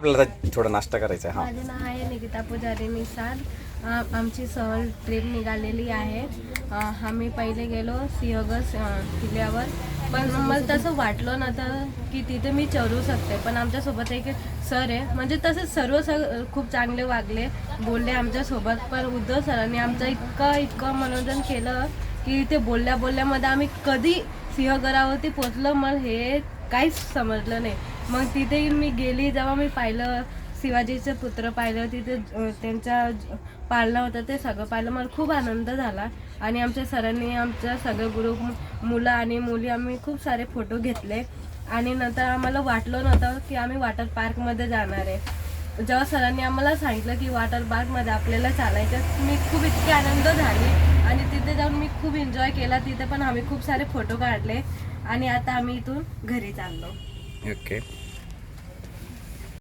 आपल्याला थोडा नाश्ता करायचा आहे हा. माझे नाव आहे निकिता पुजारी निसाद आमची सहल ट्रिप निघालेली आहे. आम्ही पहिले गेलो सिंहगड किल्ल्यावर. पण मला तसं वाटलं नव्हतं की तिथे मी चरू शकते. पण आमच्यासोबत एक सर आहे. म्हणजे तसे सर्व सर खूप चांगले वागले बोलले आमच्यासोबत. पण उद्धव सरांनी आमचं इतकं इतकं मनोरंजन केलं की ते बोलल्या बोलल्यामध्ये आम्ही कधी सिंहगडावरती पोचलं मग हे काहीच समजलं नाही. मग तिथे मी गेली जेव्हा मी पाहिलं शिवाजीचे पुत्र पाहिलं तिथे त्यांचा पाळणा होता ते सगळं पाहिलं. मला खूप आनंद झाला. आणि आमच्या सरांनी आमच्या सगळं ग्रुप मुलं आणि मुली आम्ही खूप सारे फोटो घेतले. आणि नंतर आम्हाला वाटलं नव्हतं की आम्ही वॉटर पार्कमध्ये जाणार आहे. जेव्हा सरांनी आम्हाला सांगितलं की वॉटर पार्कमध्ये आपल्याला चालायचं मी खूप इतकी आनंद झाली. आणि तिथे जाऊन मी खूप एन्जॉय केला. तिथे पण आम्ही खूप सारे फोटो काढले. आणि आता आम्ही इथून घरी चाललो ओके